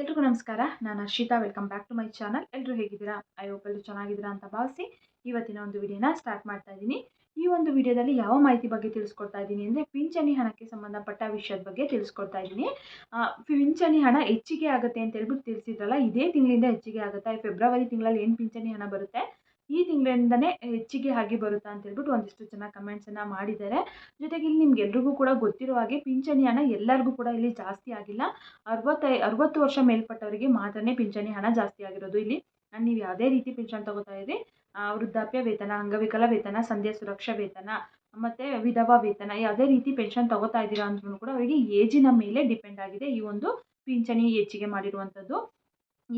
ಎಲ್ರಿಗೂ ನಮಸ್ಕಾರ. ನಾನು Arshita. Welcome back to my channel ಎಲ್ಲರೂ ಹೇಗಿದ್ದೀರಾ? ಐ ಹೋಪ್ ಎಲ್ಲರೂ ಚೆನ್ನಾಗಿದ್ದೀರಾ ಅಂತ ಭಾವಿಸಿ ಇವತ್ತಿನ ಒಂದು ವಿಡಿಯೋನ ಸ್ಟಾರ್ಟ್ ಮಾಡ್ತಾ ಇದ್ದೀನಿ. ಈ ಒಂದು ವಿಡಿಯೋದಲ್ಲಿ ಯಾವ ಮಾಹಿತಿ ಬಗ್ಗೆ ತಿಳಿಸ್ಕೊಡ್ತಾ ಇದ್ದೀನಿ ಅಂದರೆ ಪಿಂಚಣಿ ಹಣಕ್ಕೆ ಸಂಬಂಧಪಟ್ಟ ವಿಷಯದ ಬಗ್ಗೆ ತಿಳಿಸ್ಕೊಡ್ತಾ ಇದ್ದೀನಿ. ಪಿಂಚಣಿ ಹಣ ಹೆಚ್ಚಿಗೆ ಆಗುತ್ತೆ ಅಂತ ಹೇಳ್ಬಿಟ್ಟು ತಿಳಿಸಿದ್ರಲ್ಲ, ಇದೇ ತಿಂಗಳಿಂದ ಹೆಚ್ಚಿಗೆ ಆಗುತ್ತೆ. ಫೆಬ್ರವರಿ ತಿಂಗಳಲ್ಲಿ ಏನು ಪಿಂಚಣಿ ಹಣ ಬರುತ್ತೆ? ಈ ತಿಂಗಳಿಂದನೇ ಹೆಚ್ಚಿಗೆ ಆಗಿ ಬರುತ್ತಾ ಅಂತ ಹೇಳ್ಬಿಟ್ಟು ಒಂದಿಷ್ಟು ಜನ ಕಮೆಂಟ್ಸನ್ನು ಮಾಡಿದ್ದಾರೆ. ಜೊತೆಗೆ ಇಲ್ಲಿ ನಿಮ್ಗೆ ಎಲ್ರಿಗೂ ಕೂಡ ಗೊತ್ತಿರೋ ಹಾಗೆ ಪಿಂಚಣಿ ಹಣ ಎಲ್ಲರಿಗೂ ಕೂಡ ಇಲ್ಲಿ ಜಾಸ್ತಿ ಆಗಿಲ್ಲ. ಅರವತ್ತೈ ಅರವತ್ತು ವರ್ಷ ಮೇಲ್ಪಟ್ಟವರಿಗೆ ಮಾತ್ರನೇ ಪಿಂಚಣಿ ಹಣ ಜಾಸ್ತಿ ಆಗಿರೋದು ಇಲ್ಲಿ. ನಾನು ನೀವು ಯಾವುದೇ ರೀತಿ ಪಿಂಚಣಿ ತಗೋತಾ ಇದ್ರಿ ಆ, ವೃದ್ಧಾಪ್ಯ ವೇತನ ಅಂಗವಿಕಲ ವೇತನ ಸಂಧ್ಯಾ ಸುರಕ್ಷಾ ವೇತನ ಮತ್ತು ವಿಧವಾ ವೇತನ ಯಾವುದೇ ರೀತಿ ಪೆನ್ಷನ್ ತಗೋತಾ ಇದ್ದೀರಾ ಅಂದ್ರೂ ಕೂಡ ಅವರಿಗೆ ಏಜಿನ ಮೇಲೆ ಡಿಪೆಂಡ್ ಆಗಿದೆ ಈ ಒಂದು ಪಿಂಚಣಿ ಹೆಚ್ಚಿಗೆ ಮಾಡಿರುವಂಥದ್ದು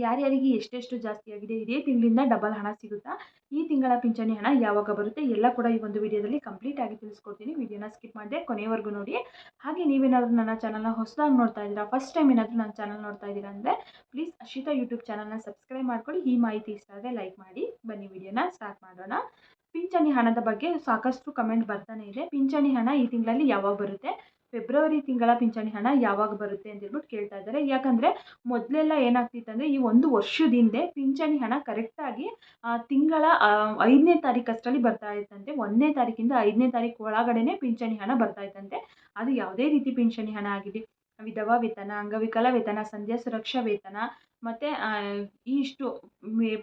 ಯಾರ್ಯಾರಿಗೆ ಎಷ್ಟೆಷ್ಟು ಜಾಸ್ತಿ ಆಗಿದೆ, ಇದೇ ತಿಂಗಳಿಂದ ಡಬಲ್ ಹಣ ಸಿಗುತ್ತಾ? ಈ ತಿಂಗಳ ಪಿಂಚಣಿ ಹಣ ಯಾವಾಗ ಬರುತ್ತೆ? ಎಲ್ಲ ಕೂಡ ಈ ಒಂದು ವಿಡಿಯೋದಲ್ಲಿ ಕಂಪ್ಲೀಟ್ ಆಗಿ ತಿಳಿಸ್ಕೊಡ್ತೀನಿ. ವಿಡಿಯೋನ ಸ್ಕಿಪ್ ಮಾಡಿದೆ ಕೊನೆವರೆಗೂ ನೋಡಿ. ಹಾಗೆ ನೀವೇನಾದರೂ ನನ್ನ ಚಾನಲ್ನ ಹೊಸದಾಗಿ ನೋಡ್ತಾ ಇದ್ದೀರಾ ಫಸ್ಟ್ ಟೈಮ್ ಏನಾದರೂ ನನ್ನ ಚಾನಲ್ ನೋಡ್ತಾ ಇದ್ದೀರಾ ಅಂದರೆ ಪ್ಲೀಸ್ ಅಶಿತಾ ಯೂಟ್ಯೂಬ್ ಚಾನಲ್ನ ಸಬ್ಸ್ಕ್ರೈಬ್ ಮಾಡ್ಕೊಳ್ಳಿ. ಈ ಮಾಹಿತಿ ಇಷ್ಟ ಆದರೆ ಲೈಕ್ ಮಾಡಿ. ಬನ್ನಿ, ವಿಡಿಯೋನ ಸ್ಟಾರ್ಟ್ ಮಾಡೋಣ. ಪಿಂಚಣಿ ಹಣದ ಬಗ್ಗೆ ಸಾಕಷ್ಟು ಕಮೆಂಟ್ ಬರ್ತಾನೆ ಇದೆ. ಪಿಂಚಣಿ ಹಣ ಈ ತಿಂಗಳಲ್ಲಿ ಯಾವಾಗ ಬರುತ್ತೆ? ಫೆಬ್ರವರಿ ತಿಂಗಳ ಪಿಂಚಣಿ ಹಣ ಯಾವಾಗ ಬರುತ್ತೆ ಅಂತ ಹೇಳ್ಬಿಟ್ಟು ಕೇಳ್ತಾ ಇದ್ದಾರೆ ಯಾಕಂದರೆ ಮೊದಲೆಲ್ಲ ಏನಾಗ್ತಿತ್ತು ಅಂದರೆ ಈ ಒಂದು ವರ್ಷದ ಹಿಂದೆ ಪಿಂಚಣಿ ಹಣ ಕರೆಕ್ಟಾಗಿ ತಿಂಗಳ ಐದನೇ ತಾರೀಕು ಅಷ್ಟರಲ್ಲಿ ಬರ್ತಾ ಇತ್ತಂತೆ. ಒಂದನೇ ತಾರೀಕಿಂದ ಐದನೇ ತಾರೀಕು ಒಳಗಡೆನೆ ಪಿಂಚಣಿ ಹಣ ಬರ್ತಾ ಇತ್ತಂತೆ. ಅದು ಯಾವುದೇ ರೀತಿ ಪಿಂಚಣಿ ಹಣ ಆಗಿದೆ. ವಿಧವಾ ವೇತನ, ಅಂಗವಿಕಲ ವೇತನ, ಸಂಧ್ಯಾ ಸುರಕ್ಷಾ ವೇತನ, ಮತ್ತು ಈ ಇಷ್ಟು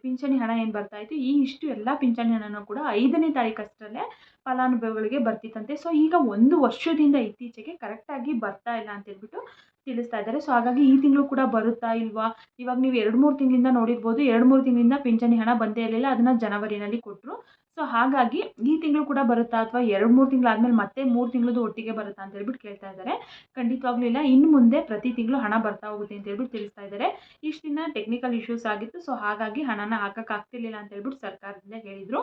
ಪಿಂಚಣಿ ಹಣ ಏನು ಬರ್ತಾ ಇತ್ತು, ಈ ಇಷ್ಟು ಎಲ್ಲ ಪಿಂಚಣಿ ಹಣನೂ ಕೂಡ ಐದನೇ ತಾರೀಕಷ್ಟರಲ್ಲೇ ಫಲಾನುಭವಿಗಳಿಗೆ ಬರ್ತಿತ್ತಂತೆ. ಸೊ ಈಗ ಒಂದು ವರ್ಷದಿಂದ ಇತ್ತೀಚೆಗೆ ಕರೆಕ್ಟಾಗಿ ಬರ್ತಾ ಇಲ್ಲ ಅಂತ ಹೇಳ್ಬಿಟ್ಟು ತಿಳಿಸ್ತಾ ಇದ್ದಾರೆ. ಸೊ ಹಾಗಾಗಿ ಈ ತಿಂಗಳು ಕೂಡ ಬರುತ್ತಾ ಇಲ್ವಾ? ಇವಾಗ ನೀವು ಎರಡು ಮೂರು ತಿಂಗಳಿಂದ ನೋಡಿರ್ಬೋದು, ಎರಡು ಮೂರು ತಿಂಗಳಿಂದ ಪಿಂಚಣಿ ಹಣ ಬಂದೇ ಇರಲಿಲ್ಲ, ಅದನ್ನು ಜನವರಿನಲ್ಲಿ ಕೊಟ್ಟರು ಸೊ ಹಾಗಾಗಿ ಈ ತಿಂಗಳು ಕೂಡ ಬರುತ್ತಾ ಅಥವಾ ಎರಡು ಮೂರು ತಿಂಗಳಾದ್ಮೇಲೆ ಮತ್ತೆ ಮೂರು ತಿಂಗಳದ್ದು ಒಟ್ಟಿಗೆ ಬರುತ್ತಾ ಅಂತ ಹೇಳ್ಬಿಟ್ಟು ಕೇಳ್ತಾ ಇದ್ದಾರೆ. ಖಂಡಿತವಾಗ್ಲೂ ಇಲ್ಲ. ಇನ್ನು ಮುಂದೆ ಪ್ರತಿ ತಿಂಗಳು ಹಣ ಬರ್ತಾ ಹೋಗುತ್ತೆ ಅಂತ ಹೇಳ್ಬಿಟ್ಟು ತಿಳಿಸ್ತಾ ಇದ್ದಾರೆ. ಇಷ್ಟು ದಿನ ಟೆಕ್ನಿಕಲ್ ಇಶ್ಯೂಸ್ ಆಗಿತ್ತು. ಸೊ ಹಾಗಾಗಿ ಹಣನ ಹಾಕೋಕ್ಕಾಗ್ತಿರ್ಲಿಲ್ಲ ಅಂತ ಹೇಳ್ಬಿಟ್ಟು ಸರ್ಕಾರದಿಂದ ಹೇಳಿದರು.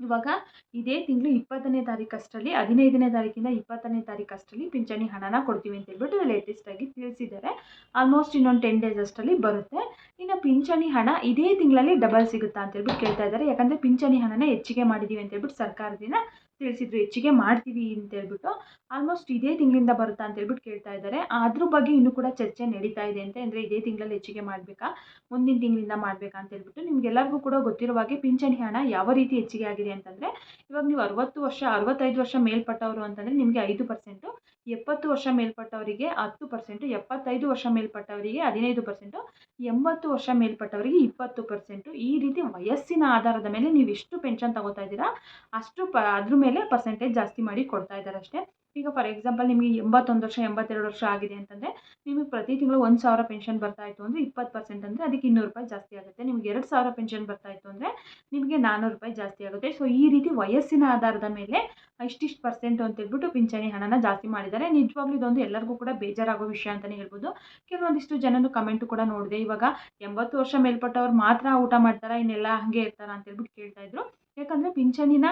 ಇವಾಗ ಇದೇ ತಿಂಗಳು ಇಪ್ಪತ್ತನೇ ತಾರೀಕು ಅಷ್ಟರಲ್ಲಿ ಹದಿನೈದನೇ ತಾರೀಕಿಂದ ಇಪ್ಪತ್ತನೇ ತಾರೀಕು ಅಷ್ಟರಲ್ಲಿ ಪಿಂಚಣಿ ಹಣನ ಕೊಡ್ತೀವಿ ಅಂತ ಹೇಳ್ಬಿಟ್ಟು ಲೇಟೆಸ್ಟಾಗಿ ತಿಳಿಸಿದ್ದಾರೆ. ಆಲ್ಮೋಸ್ಟ್ ಇನ್ನೊಂದು ಟೆನ್ ಡೇಸ್ ಅಷ್ಟರಲ್ಲಿ ಬರುತ್ತೆ. ಇನ್ನು ಪಿಂಚಣಿ ಹಣ ಇದೇ ತಿಂಗಳಲ್ಲಿ ಡಬಲ್ ಸಿಗುತ್ತಾ ಅಂತ ಹೇಳ್ಬಿಟ್ಟು ಕೇಳ್ತಾ ಇದ್ದಾರೆ. ಯಾಕಂದರೆ ಪಿಂಚಣಿ ಹಣನ ಹೆಚ್ಚಿಗೆ ಮಾಡಿದ್ದೀವಿ ಅಂತ ಹೇಳ್ಬಿಟ್ಟು ಸರ್ಕಾರದಿಂದ ತಿಳಿಸಿದ್ರು, ಹೆಚ್ಚಿಗೆ ಮಾಡ್ತೀವಿ ಅಂತ ಹೇಳ್ಬಿಟ್ಟು ಆಲ್ಮೋಸ್ಟ್ ಇದೇ ತಿಂಗಳಿಂದ ಬರುತ್ತಾ ಅಂತ ಹೇಳ್ಬಿಟ್ಟು ಕೇಳ್ತಾ ಇದ್ದಾರೆ. ಅದ್ರ ಬಗ್ಗೆ ಇನ್ನೂ ಕೂಡ ಚರ್ಚೆ ನಡೀತಾ ಇದೆ ಅಂತ ಅಂದರೆ ಇದೇ ತಿಂಗಳಲ್ಲಿ ಹೆಚ್ಚಿಗೆ ಮಾಡಬೇಕಾ, ಮುಂದಿನ ತಿಂಗಳಿಂದ ಮಾಡಬೇಕಾ ಅಂತ ಹೇಳ್ಬಿಟ್ಟು ನಿಮ್ಗೆಲ್ಲರಿಗೂ ಕೂಡ ಗೊತ್ತಿರುವ ಹಾಗೆ ಪಿಂಚಣಿ ಹಣ ಯಾವ ರೀತಿ ಹೆಚ್ಚಿಗೆ ಆಗಿದೆ ಅಂತಂದರೆ ಇವಾಗ ನೀವು ಅರವತ್ತು ವರ್ಷ, ಅರವತ್ತೈದು ವರ್ಷ ಮೇಲ್ಪಟ್ಟವರು ಅಂತಂದರೆ ನಿಮಗೆ ಐದು ಪರ್ಸೆಂಟು ಎಪ್ಪತ್ತು ವರ್ಷ ಮೇಲ್ಪಟ್ಟವರಿಗೆ ಹತ್ತು ಪರ್ಸೆಂಟು ಎಪ್ಪತ್ತೈದು ವರ್ಷ ಮೇಲ್ಪಟ್ಟವರಿಗೆ ಹದಿನೈದು ಪರ್ಸೆಂಟು ಎಂಬತ್ತು ವರ್ಷ ಮೇಲ್ಪಟ್ಟವರಿಗೆ ಇಪ್ಪತ್ತು ಪರ್ಸೆಂಟು ಈ ರೀತಿ ವಯಸ್ಸಿನ ಆಧಾರದ ಮೇಲೆ ನೀವು ಎಷ್ಟು ಪೆನ್ಷನ್ ತಗೋತಾ ಇದ್ದೀರಾ, ಅಷ್ಟು ಪ, ಅದ್ರ ಮೇಲೆ ಪರ್ಸೆಂಟೇಜ್ ಜಾಸ್ತಿ ಮಾಡಿ ಕೊಡ್ತಾ ಇದ್ದಾರೆ ಅಷ್ಟೇ ಈಗ ಫಾರ್ ಎಕ್ಸಾಂಪಲ್ ನಿಮಗೆ ಎಂಬತ್ತೊಂದು ವರ್ಷ, ಎಂಬತ್ತೆರಡು ವರ್ಷ ಆಗಿದೆ ಅಂತಂದರೆ, ನಿಮಗೆ ಪ್ರತಿ ತಿಂಗಳು ಒಂದು ಸಾವಿರ ಪೆನ್ಷನ್ ಬರ್ತಾ ಇತ್ತು ಅಂದರೆ ಇಪ್ಪತ್ತು ಪರ್ಸೆಂಟ್ ಅಂದರೆ ಅದಕ್ಕೆ ಇನ್ನೂರು ರೂಪಾಯಿ ಜಾಸ್ತಿ ಆಗುತ್ತೆ. ನಿಮಗೆ ಎರಡು ಸಾವಿರ ಪೆನ್ಷನ್ ಬರ್ತಾ ಇತ್ತು ಅಂದರೆ ನಿಮಗೆ ನಾನ್ನೂರು ರೂಪಾಯಿ ಜಾಸ್ತಿ ಆಗುತ್ತೆ. ಸೊ ಈ ರೀತಿ ವಯಸ್ಸಿನ ಆಧಾರದ ಮೇಲೆ ಇಷ್ಟಿಷ್ಟು ಪರ್ಸೆಂಟು ಅಂತ ಹೇಳ್ಬಿಟ್ಟು ಪಿಂಚಣಿ ಹಣನ ಜಾಸ್ತಿ ಮಾಡಿದ್ದಾರೆ. ನಿಜವಾಗ್ಲೂ ಇದೊಂದು ಎಲ್ಲರಿಗೂ ಕೂಡ ಬೇಜಾರಾಗೋ ವಿಷಯ ಅಂತಲೇ ಹೇಳ್ಬೋದು. ಕೆಲವೊಂದಿಷ್ಟು ಜನನು ಕಮೆಂಟು ಕೂಡ ನೋಡಿದೆ ಇವಾಗ ಎಂಬತ್ತು ವರ್ಷ ಮೇಲ್ಪಟ್ಟವ್ರು ಮಾತ್ರ ಊಟ ಮಾಡ್ತಾರಾ, ಇನ್ನೆಲ್ಲ ಹಾಗೆ ಇರ್ತಾರ ಅಂತ ಹೇಳ್ಬಿಟ್ಟು ಕೇಳ್ತಾ ಇದ್ರು. ಯಾಕಂದರೆ ಪಿಂಚಣಿನ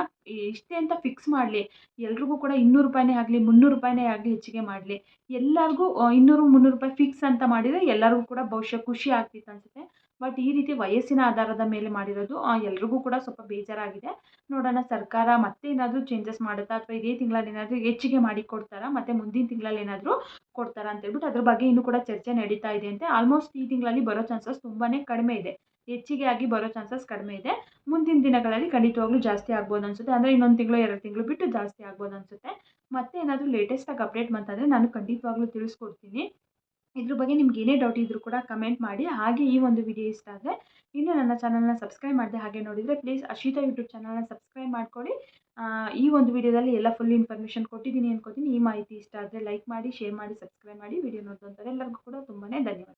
ಇಷ್ಟೇ ಅಂತ ಫಿಕ್ಸ್ ಮಾಡಲಿ, ಎಲ್ರಿಗೂ ಕೂಡ ಇನ್ನೂರು ರೂಪಾಯಿನೇ ಆಗಲಿ, ಮುನ್ನೂರು ರೂಪಾಯಿನೇ ಆಗಲಿ ಹೆಚ್ಚಿಗೆ ಮಾಡಲಿ. ಎಲ್ಲರಿಗೂ ಇನ್ನೂರು, ಮುನ್ನೂರು ರೂಪಾಯಿ ಫಿಕ್ಸ್ ಅಂತ ಮಾಡಿದರೆ ಎಲ್ಲರಿಗೂ ಕೂಡ ಬಹುಶಃ ಖುಷಿ ಆಗ್ತಿತ್ತು ಅನಿಸುತ್ತೆ. ಬಟ್ ಈ ರೀತಿ ವಯಸ್ಸಿನ ಆಧಾರದ ಮೇಲೆ ಮಾಡಿರೋದು ಎಲ್ರಿಗೂ ಕೂಡ ಸ್ವಲ್ಪ ಬೇಜಾರಾಗಿದೆ. ನೋಡೋಣ ಸರ್ಕಾರ ಮತ್ತೆ ಏನಾದರೂ ಚೇಂಜಸ್ ಮಾಡುತ್ತಾ ಅಥವಾ ಇದೇ ತಿಂಗಳಲ್ಲಿ ಏನಾದರೂ ಹೆಚ್ಚಿಗೆ ಮಾಡಿ ಕೊಡ್ತಾರಾ, ಮತ್ತು ಮುಂದಿನ ತಿಂಗಳಲ್ಲಿ ಏನಾದರೂ ಕೊಡ್ತಾರಾ ಅಂತ ಹೇಳ್ಬಿಟ್ಟು ಅದ್ರ ಬಗ್ಗೆ ಇನ್ನೂ ಕೂಡ ಚರ್ಚೆ ನಡೀತಾ ಇದೆ ಅಂತೆ ಆಲ್ಮೋಸ್ಟ್ ಈ ತಿಂಗಳಲ್ಲಿ ಬರೋ ಚಾನ್ಸಸ್ ತುಂಬಾ ಕಡಿಮೆ ಇದೆ. ಹೆಚ್ಚಿಗೆ ಆಗಿ ಬರೋ ಚಾನ್ಸಸ್ ಕಡಿಮೆ ಇದೆ. ಮುಂದಿನ ದಿನಗಳಲ್ಲಿ ಖಂಡಿತವಾಗ್ಲೂ ಜಾಸ್ತಿ ಆಗ್ಬೋದು ಅನಿಸುತ್ತೆ. ಅಂದರೆ ಇನ್ನೊಂದು ತಿಂಗಳು, ಎರಡು ತಿಂಗಳು ಬಿಟ್ಟು ಜಾಸ್ತಿ ಆಗ್ಬೋದು ಅನಿಸುತ್ತೆ. ಮತ್ತೆ ಏನಾದರೂ ಲೇಟೆಸ್ಟಾಗಿ ಅಪ್ಡೇಟ್ ಬಂತಂದರೆ ನಾನು ಖಂಡಿತವಾಗ್ಲೂ ತಿಳಿಸ್ಕೊಡ್ತೀನಿ. ಇದ್ರ ಬಗ್ಗೆ ನಿಮ್ಗೆ ಏನೇ ಡೌಟ್ ಇದ್ರೂ ಕೂಡ ಕಮೆಂಟ್ ಮಾಡಿ. ಹಾಗೆ ಈ ಒಂದು ವಿಡಿಯೋ ಇಷ್ಟ ಆದರೆ ಇನ್ನು ನನ್ನ ಚಾನಲ್ನ ಸಬ್ಸ್ಕ್ರೈಬ್ ಮಾಡಿದೆ ಹಾಗೆ ನೋಡಿದರೆ ಪ್ಲೀಸ್ ಅಶಿತಾ ಯೂಟ್ಯೂಬ್ ಚಾನಲ್ನ ಸಬ್ಸ್ಕ್ರೈಬ್ ಮಾಡ್ಕೊಳ್ಳಿ. ಈ ಒಂದು ವಿಡಿಯೋದಲ್ಲಿ ಎಲ್ಲ ಫುಲ್ ಇನ್ಫಾರ್ಮೇಷನ್ ಕೊಟ್ಟಿದ್ದೀನಿ ಅನ್ಕೋತೀನಿ. ಈ ಮಾಹಿತಿ ಇಷ್ಟ ಆದರೆ ಲೈಕ್ ಮಾಡಿ ಶೇರ್ ಮಾಡಿ ಸಬ್ಸ್ಕ್ರೈಬ್ ಮಾಡಿ. ವಿಡಿಯೋ ನೋಡಿದಂಥವ್ರು ಎಲ್ಲರಿಗೂ ಕೂಡ ತುಂಬಾ ಧನ್ಯವಾದ.